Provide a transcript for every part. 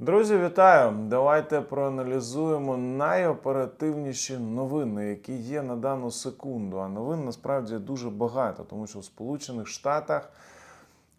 Друзі, вітаю! Давайте проаналізуємо найоперативніші новини, які є на дану секунду. А новин насправді дуже багато, тому що в Сполучених Штатах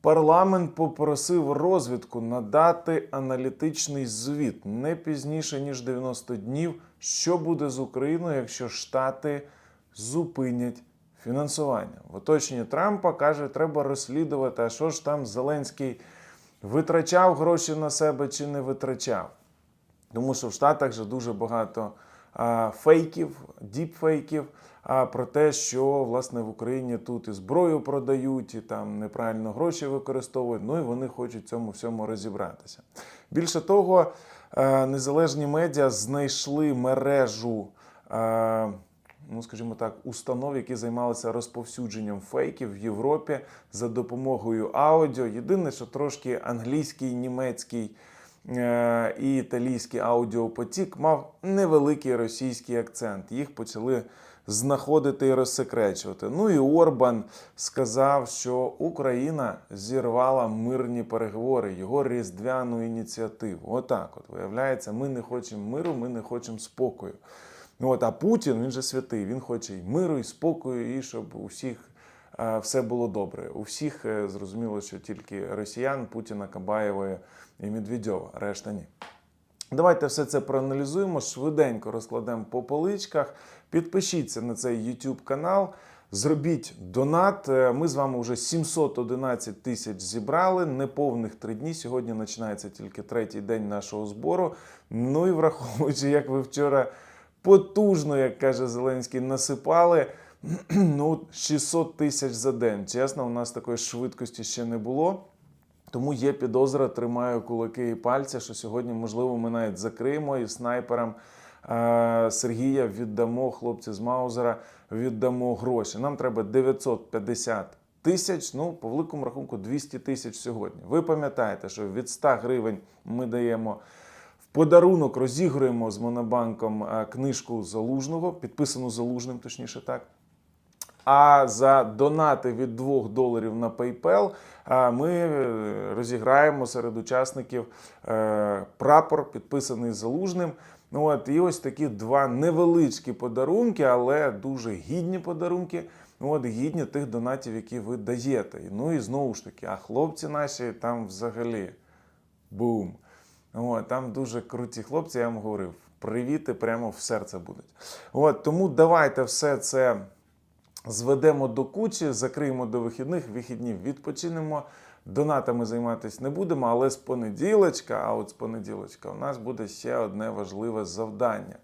парламент попросив розвідку надати аналітичний звіт не пізніше ніж 90 днів, що буде з Україною, якщо Штати зупинять фінансування. В оточенні Трампа каже, треба розслідувати, а що ж там Зеленський витрачав гроші на себе чи не витрачав. Тому що в Штатах же дуже багато а, фейків, діпфейків а, про те, що власне в Україні тут і зброю продають, і там неправильно гроші використовують. Ну і вони хочуть цьому всьому розібратися. Більше того, е, незалежні медіа знайшли мережу. е, Ну, скажімо так, установ, які займалися розповсюдженням фейків в Європі за допомогою аудіо. Єдине, що трошки англійський, німецький е, і італійський аудіопотік мав невеликий російський акцент. Їх почали знаходити і розсекречувати. Ну і Орбан сказав, що Україна зірвала мирні переговори, його різдвяну ініціативу. Отак, от виявляється, ми не хочемо миру, ми не хочемо спокою. Ну от, а Путін, він же святий, він хоче і миру, і спокою, і щоб у всіх е, все було добре. У всіх е, зрозуміло, що тільки росіян, Путіна, Кабаєва і Медведєва, решта ні. Давайте все це проаналізуємо, швиденько розкладемо по поличках. Підпишіться на цей YouTube канал, зробіть донат. Е, Ми з вами вже 711 тисяч зібрали. Неповних три дні. Сьогодні починається тільки третій день нашого збору. Ну і враховуючи, як ви вчора потужно, як каже Зеленський, насипали. Ну, 600 тисяч за день. Чесно, у нас такої швидкості ще не було. Тому є підозра, тримаю кулаки і пальці, що сьогодні, можливо, ми навіть закриємо і снайперам е, Сергія віддамо, хлопці з Маузера, віддамо гроші. Нам треба 950 тисяч, ну, по великому рахунку, 200 тисяч сьогодні. Ви пам'ятаєте, що від 100 гривень ми даємо подарунок, розігруємо з Монобанком е, книжку Залужного, підписану Залужним, точніше так. А за донати від 2 доларів на PayPal ми е, розіграємо серед учасників е, прапор, підписаний залужним. Ну от і ось такі два невеличкі подарунки, але дуже гідні подарунки. Ну, от гідні тих донатів, які ви даєте. Ну і знову ж таки, а хлопці наші там взагалі бум. От, там дуже круті хлопці, я вам говорив, привіти прямо в серце будуть. От, тому давайте все це зведемо до кучі, закриємо до вихідних, вихідні відпочинемо. Донатами займатися не будемо, але з понеділочка, а от з понеділочка у нас буде ще одне важливе завдання.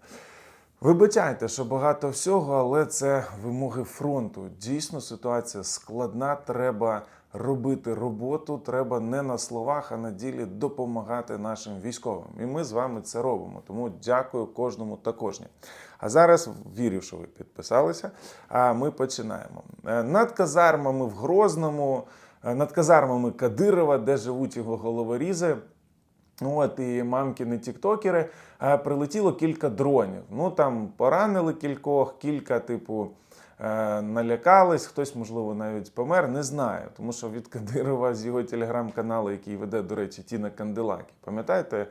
Вибачайте, що багато всього, але це вимоги фронту. Дійсно, ситуація складна. Треба робити роботу. Треба не на словах, а на ділі допомагати нашим військовим. І ми з вами це робимо. Тому дякую кожному та кожній. А зараз вірю, що ви підписалися. А ми починаємо. Е, Над казармами в Грозному, е, над казармами Кадирова, де живуть його головорізи. От і мамкіни тіктокери е, прилетіло кілька дронів. Ну там поранили кількох, кілька, типу, налякались, хтось, можливо, навіть помер. Не знаю. Тому що від Кадирова з його телеграм-каналу, який веде, до речі, Тіна Канделакі, пам'ятаєте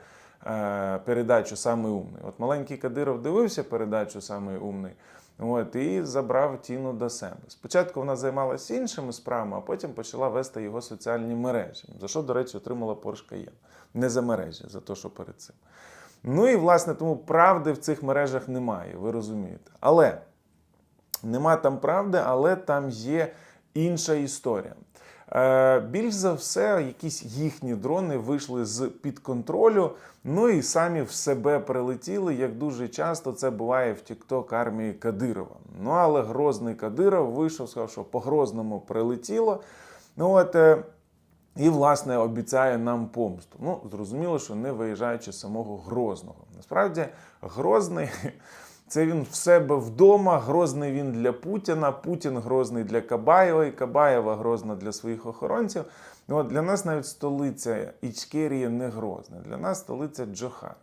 е, передачу Самий умний? От маленький Кадиров дивився передачу Самий умний. От, і забрав Тіну до себе. Спочатку вона займалася іншими справами, а потім почала вести його соціальні мережі, за що, до речі, отримала Porsche Cayenne. Не за мережі, за те, що перед цим. Ну і власне тому правди в цих мережах немає, ви розумієте. Але нема там правди, але там є інша історія. Е, більш за все, якісь їхні дрони вийшли з під контролю, ну і самі в себе прилетіли, як дуже часто це буває в Тікток армії Кадирова. Ну але грозний Кадиров вийшов, сказав, що по грозному прилетіло. Ну от. е, і, власне, обіцяє нам помсту. Ну, зрозуміло, що не виїжджаючи самого Грозного. Насправді, Грозний це він в себе вдома. Грозний він для Путіна, Путін грозний для Кабаєва, і Кабаєва грозна для своїх охоронців. Ну, от для нас навіть столиця Ічкерії не грозна. Для нас столиця Джохар.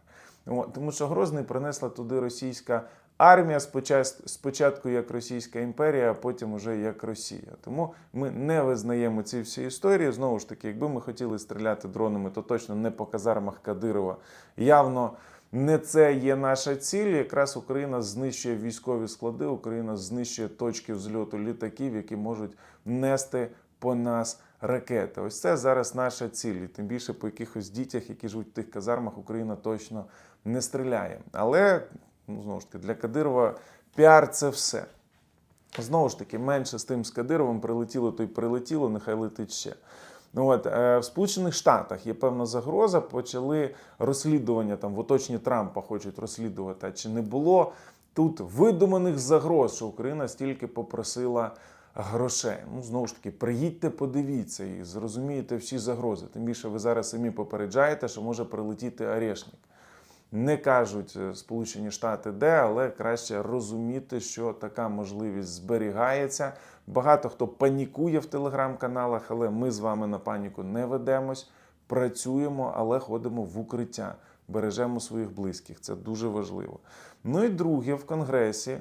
От, тому що Грозний принесла туди російська армія спочатку як Російська імперія, а потім уже як Росія. Тому ми не визнаємо ці всі історії. Знову ж таки, якби ми хотіли стріляти дронами, то точно не по казармах Кадирова. Явно не це є наша ціль. Якраз Україна знищує військові склади, Україна знищує точки взльоту літаків, які можуть нести по нас ракети. Ось це зараз наша ціль. І тим більше по якихось дітях, які живуть в тих казармах, Україна точно не стріляє. Але ну, знову ж таки для Кадирова піар це все. Знову ж таки, менше з тим з Кадировим прилетіло, то й прилетіло, нехай летить ще. Ну, от, е, в Сполучених Штатах є певна загроза, почали розслідування там в оточенні Трампа хочуть розслідувати, а чи не було тут видуманих загроз, що Україна стільки попросила грошей. Ну, знову ж таки, приїдьте, подивіться і зрозумієте всі загрози. Тим більше ви зараз самі попереджаєте, що може прилетіти арешник. Не кажуть е, Сполучені Штати де, але краще розуміти, що така можливість зберігається. Багато хто панікує в телеграм-каналах, але ми з вами на паніку не ведемось, працюємо, але ходимо в укриття, бережемо своїх близьких. Це дуже важливо. Ну і друге, в Конгресі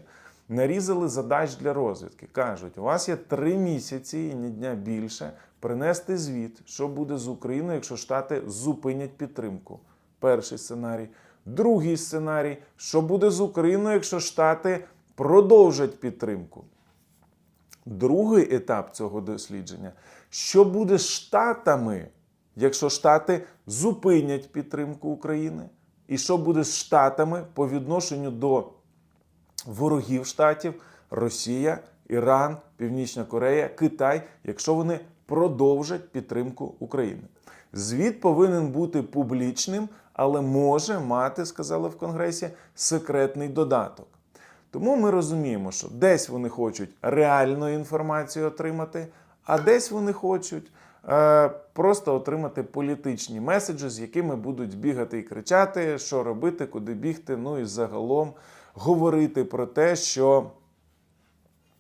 нарізали задач для розвідки. Кажуть, у вас є три місяці і ні дня більше принести звіт, що буде з Україною, якщо Штати зупинять підтримку. Перший сценарій. Другий сценарій, що буде з Україною, якщо Штати продовжать підтримку. Другий етап цього дослідження: що буде з Штатами, якщо Штати зупинять підтримку України? І що буде з Штатами по відношенню до ворогів Штатів Росія, Іран, Північна Корея, Китай, якщо вони продовжать підтримку України? Звіт повинен бути публічним, але може мати, сказали в Конгресі, секретний додаток. Тому ми розуміємо, що десь вони хочуть реальну інформацію отримати, а десь вони хочуть е, просто отримати політичні меседжі, з якими будуть бігати і кричати, що робити, куди бігти. Ну і загалом говорити про те, що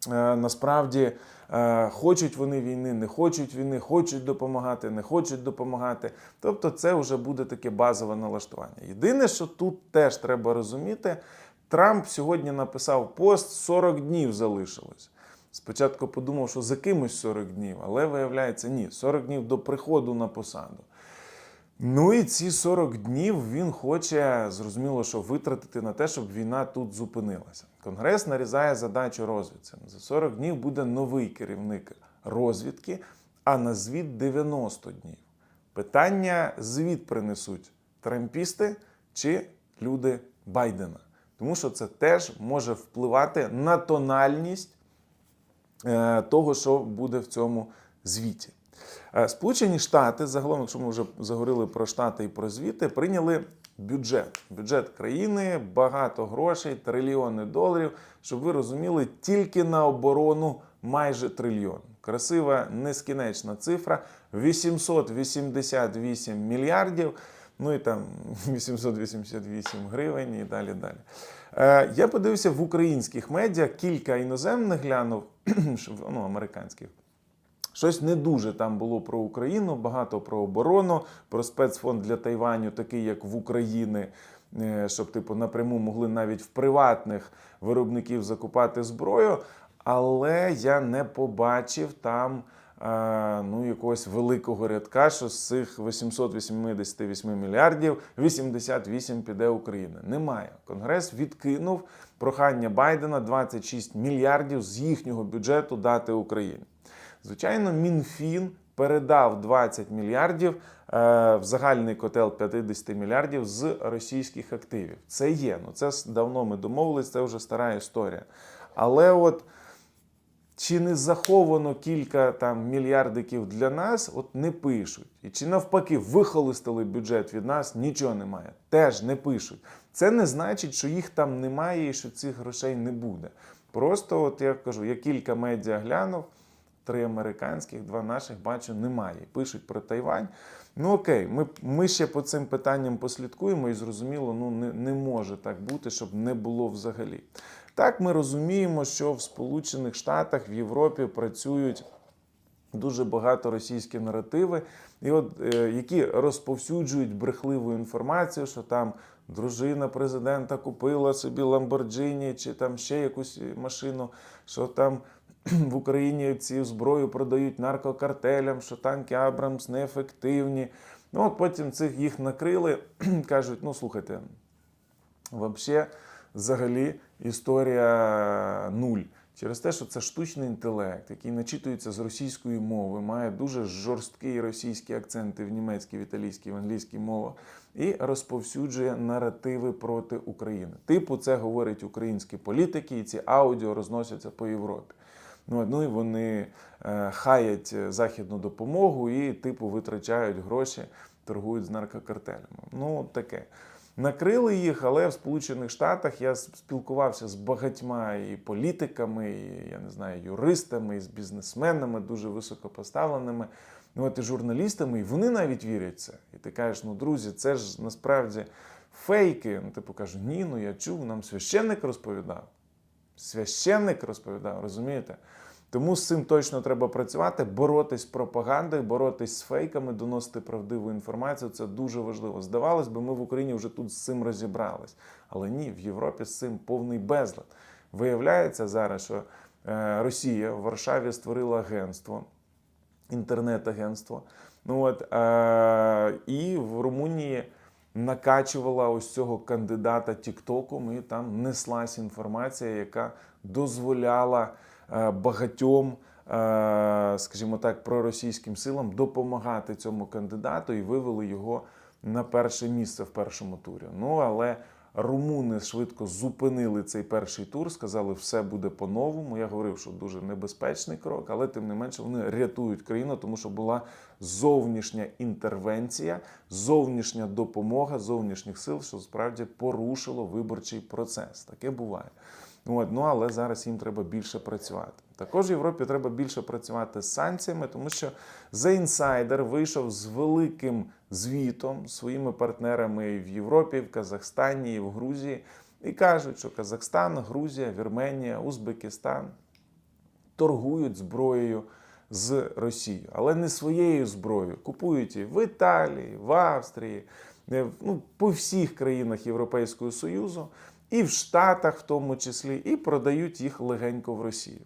е, насправді е, хочуть вони війни, не хочуть війни, хочуть допомагати, не хочуть допомагати. Тобто, це вже буде таке базове налаштування. Єдине, що тут теж треба розуміти. Трамп сьогодні написав пост 40 днів залишилось. Спочатку подумав, що за кимось 40 днів, але виявляється, ні, 40 днів до приходу на посаду. Ну і ці 40 днів він хоче, зрозуміло, що витратити на те, щоб війна тут зупинилася. Конгрес нарізає задачу розвідці. За 40 днів буде новий керівник розвідки, а на звіт 90 днів. Питання: звіт принесуть трампісти чи люди Байдена. Тому що це теж може впливати на тональність е, того, що буде в цьому звіті. Е, Сполучені Штати, загалом, якщо ми вже заговорили про Штати і про звіти, прийняли бюджет. Бюджет країни, багато грошей, трильйони доларів. Щоб ви розуміли, тільки на оборону майже трильйон. Красива нескінченна цифра 888 мільярдів. Ну і там 888 гривень і далі далі. Е, я подивився в українських медіа, кілька іноземних глянув, ну, американських. Щось не дуже там було про Україну, багато про оборону, про спецфонд для Тайваню, такий як в Україні, е, щоб типу напряму могли навіть в приватних виробників закупати зброю. Але я не побачив там ну, якогось великого рядка, що з цих 888 мільярдів 88 піде Україна. Немає. Конгрес відкинув прохання Байдена 26 мільярдів з їхнього бюджету дати Україні. Звичайно, МінФін передав 20 мільярдів е, в загальний котел 50 мільярдів з російських активів. Це є. Ну це давно ми домовились, це вже стара історія. Але от чи не заховано кілька там мільярдиків для нас, от не пишуть. І чи навпаки вихолостили бюджет від нас, нічого немає. Теж не пишуть. Це не значить, що їх там немає і що цих грошей не буде. Просто, от я кажу, я кілька медіа глянув, три американських, два наших бачу, немає. Пишуть про Тайвань. Ну окей, ми, ми ще по цим питанням послідкуємо і зрозуміло, ну не, не може так бути, щоб не було взагалі. Так, ми розуміємо, що в Сполучених Штатах, в Європі працюють дуже багато російські наративи, і от е, які розповсюджують брехливу інформацію, що там дружина президента купила собі Ламборджині чи там ще якусь машину, що там в Україні ці зброю продають наркокартелям, що танки Абрамс неефективні. Ну от потім цих їх накрили, кажуть: ну слухайте, взагалі, взагалі історія нуль. Через те, що це штучний інтелект, який начитується з російської мови, має дуже жорсткий російський акценти в німецькій, в італійській, в англійській мовах, і розповсюджує наративи проти України. Типу, це говорять українські політики, і ці аудіо розносяться по Європі. Ну, ну і вони е, хаять західну допомогу і, типу, витрачають гроші, торгують з наркокартелями. Ну, таке. Накрили їх, але в Сполучених Штатах я спілкувався з багатьма і політиками, і я не знаю, юристами, і з бізнесменами, дуже високопоставленими. Ну, от і журналістами, і вони навіть вірять це. І ти кажеш, ну друзі, це ж насправді фейки. Ну, типу кажу, ні, ну я чув, нам священник розповідав. Священник розповідав, розумієте? Тому з цим точно треба працювати, боротись з пропагандою, боротись з фейками, доносити правдиву інформацію. Це дуже важливо. Здавалось би, ми в Україні вже тут з цим розібрались. Але ні, в Європі з цим повний безлад. Виявляється зараз, що е, Росія в Варшаві створила агентство, інтернет-агентство. Ну от е, і в Румунії накачувала ось цього кандидата Тіктоком, і там неслась інформація, яка дозволяла багатьом, е, скажімо так, проросійським силам допомагати цьому кандидату і вивели його на перше місце в першому турі. Ну але румуни швидко зупинили цей перший тур, сказали, все буде по-новому. Я говорив, що дуже небезпечний крок, але тим не менше вони рятують країну, тому що була зовнішня інтервенція, зовнішня допомога зовнішніх сил, що справді порушило виборчий процес. Таке буває. От, ну але зараз їм треба більше працювати. Також Європі треба більше працювати з санкціями, тому що The Insider вийшов з великим звітом своїми партнерами в Європі, в Казахстані, в Грузії, і кажуть, що Казахстан, Грузія, Вірменія, Узбекистан торгують зброєю з Росією, але не своєю зброєю. Купують її в Італії, в Австрії, е, ну, по всіх країнах Європейського Союзу, і в Штатах, в тому числі, і продають їх легенько в Росію.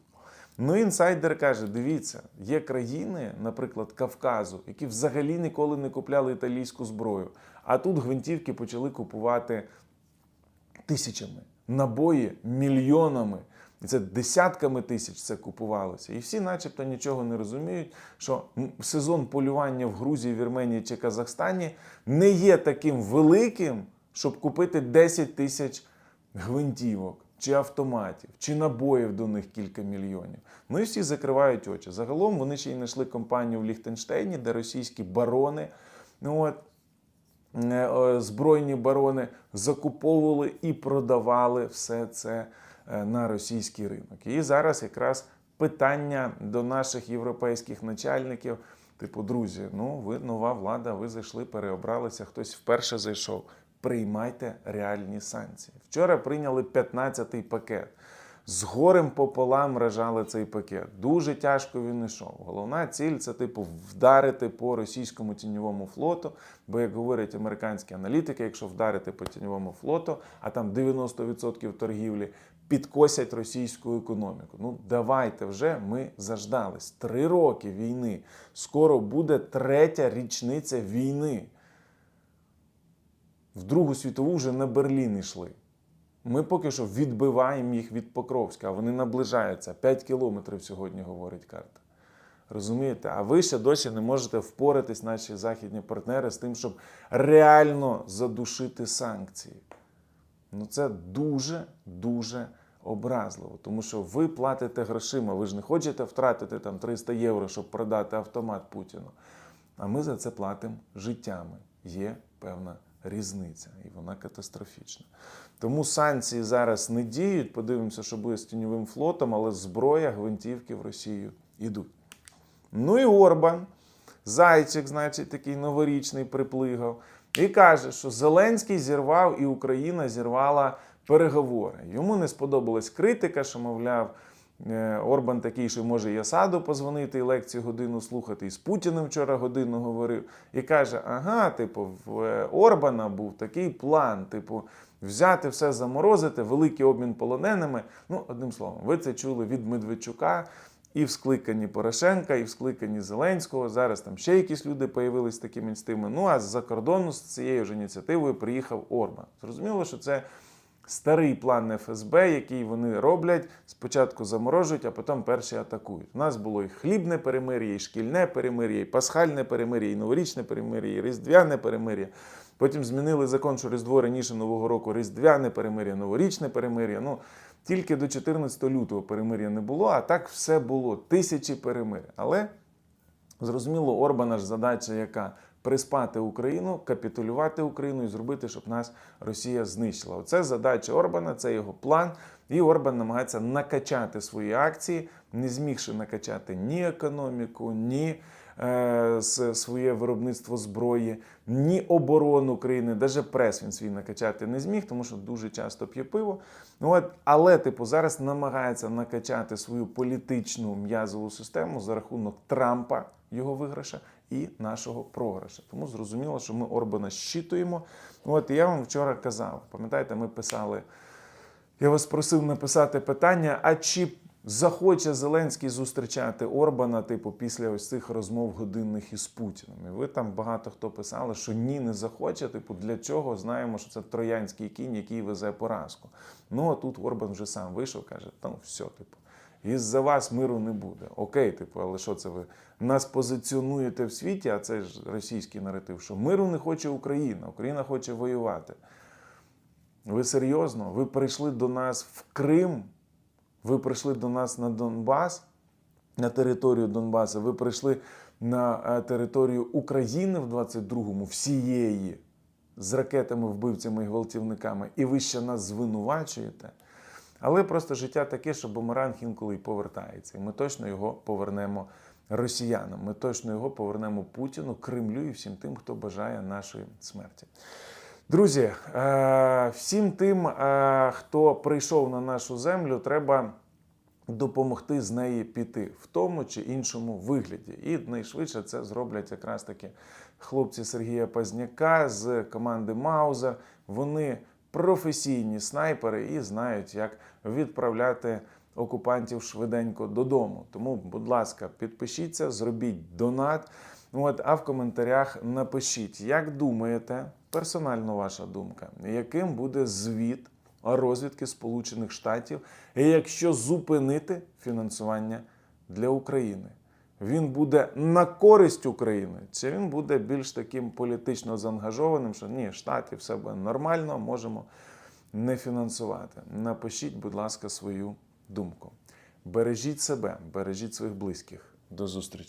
Ну, інсайдер каже: дивіться, є країни, наприклад, Кавказу, які взагалі ніколи не купляли італійську зброю. А тут гвинтівки почали купувати тисячами, набої мільйонами. І це десятками тисяч це купувалося. І всі, начебто, нічого не розуміють, що сезон полювання в Грузії, Вірменії чи Казахстані не є таким великим, щоб купити 10 тисяч гвинтівок, чи автоматів, чи набоїв до них кілька мільйонів. Ну і всі закривають очі. Загалом вони ще й знайшли компанію в Ліхтенштейні, де російські барони. Ну, от, е, збройні барони закуповували і продавали все це е, на російський ринок. І зараз якраз питання до наших європейських начальників. Типу, друзі, ну ви нова влада, ви зайшли, переобралися, хтось вперше зайшов. Приймайте реальні санкції. Вчора прийняли 15-й пакет. З горем пополам вражали цей пакет. Дуже тяжко він йшов. Головна ціль це, типу, вдарити по російському тіньовому флоту. Бо, як говорять американські аналітики, якщо вдарити по тіньовому флоту, а там 90% торгівлі, підкосять російську економіку. Ну, давайте вже ми заждались. Три роки війни. Скоро буде третя річниця війни. В Другу світову вже на Берлін йшли. Ми поки що відбиваємо їх від Покровська, а вони наближаються. 5 кілометрів сьогодні говорить карта. Розумієте? А ви ще досі не можете впоратись, наші західні партнери, з тим, щоб реально задушити санкції. Ну це дуже-дуже образливо, тому що ви платите грошима, ви ж не хочете втратити там 300 євро, щоб продати автомат Путіну. А ми за це платимо життями. Є певна різниця, і вона катастрофічна. Тому санкції зараз не діють. Подивимося, що буде з тіньовим флотом, але зброя, гвинтівки в Росію йдуть. Ну і Орбан, зайчик, значить, такий новорічний приплигав, і каже, що Зеленський зірвав і Україна зірвала переговори. Йому не сподобалась критика, що, мовляв, Орбан такий, що може і Асаду позвонити і лекцію годину слухати, і з Путіним вчора годину говорив, і каже: ага, типу, в е, Орбана був такий план, типу, взяти все заморозити, великий обмін полоненими. Ну, одним словом, ви це чули від Медведчука. І в скликанні Порошенка, і в скликанні Зеленського. Зараз там ще якісь люди появились з такими інститутами. Ну а з-за кордону з цією ж ініціативою приїхав Орбан. Зрозуміло, що це старий план ФСБ, який вони роблять. Спочатку заморожують, а потім перші атакують. У нас було і хлібне перемир'я, і шкільне перемир'я, і пасхальне перемир'я, і новорічне перемир'я, і різдвяне перемир'я. Потім змінили закон, що Різдво раніше Нового року, Різдвяне перемир'я, новорічне перемир'я. Ну, тільки до 14 лютого перемир'я не було, а так все було. Тисячі перемир'я. Але Зрозуміло, Орбана ж задача, яка приспати Україну, капітулювати Україну і зробити, щоб нас Росія знищила. Оце задача Орбана, це його план. І Орбан намагається накачати свої акції, не змігши накачати ні економіку, ні е, своє виробництво зброї, ні оборону України, навіть прес він свій накачати не зміг, тому що дуже часто п'є пиво. Ну, от, але, типу, зараз намагається накачати свою політичну м'язову систему за рахунок Трампа, його виграша, і нашого програша. Тому зрозуміло, що ми Орбана щитуємо. От я вам вчора казав, пам'ятаєте, ми писали. Я вас просив написати питання: а чи захоче Зеленський зустрічати Орбана, типу, після ось цих розмов годинних із Путіним? І ви там багато хто писали, що ні, не захоче. Типу, для чого знаємо, що це троянський кінь, який везе поразку. Ну а тут Орбан вже сам вийшов, каже: ну все, типу. Із-за вас миру не буде. Окей, типу, але що це ви нас позиціонуєте в світі? А це ж російський наратив, що миру не хоче Україна, Україна хоче воювати. Ви серйозно? Ви прийшли до нас в Крим? Ви прийшли до нас на Донбас, на територію Донбасу, ви прийшли на е, територію України в 22-му всієї з ракетами, вбивцями і гвалтівниками, і ви ще нас звинувачуєте. Але просто життя таке, що бумеранг інколи і повертається. І ми точно його повернемо росіянам. Ми точно його повернемо Путіну, Кремлю і всім тим, хто бажає нашої смерті. Друзі, е, всім тим, е, хто прийшов на нашу землю, треба допомогти з неї піти в тому чи іншому вигляді. І найшвидше це зроблять якраз таки хлопці Сергія Пазняка з команди Мауза. Вони професійні снайпери і знають, як відправляти окупантів швиденько додому. Тому, будь ласка, підпишіться, зробіть донат. От, а в коментарях напишіть, як думаєте, персонально ваша думка, яким буде звіт розвідки Сполучених Штатів, якщо зупинити фінансування для України? Він буде на користь України, чи він буде більш таким політично заангажованим, що ні, штаті все буде нормально, можемо не фінансувати. Напишіть, будь ласка, свою думку. Бережіть себе, бережіть своїх близьких. До зустрічі.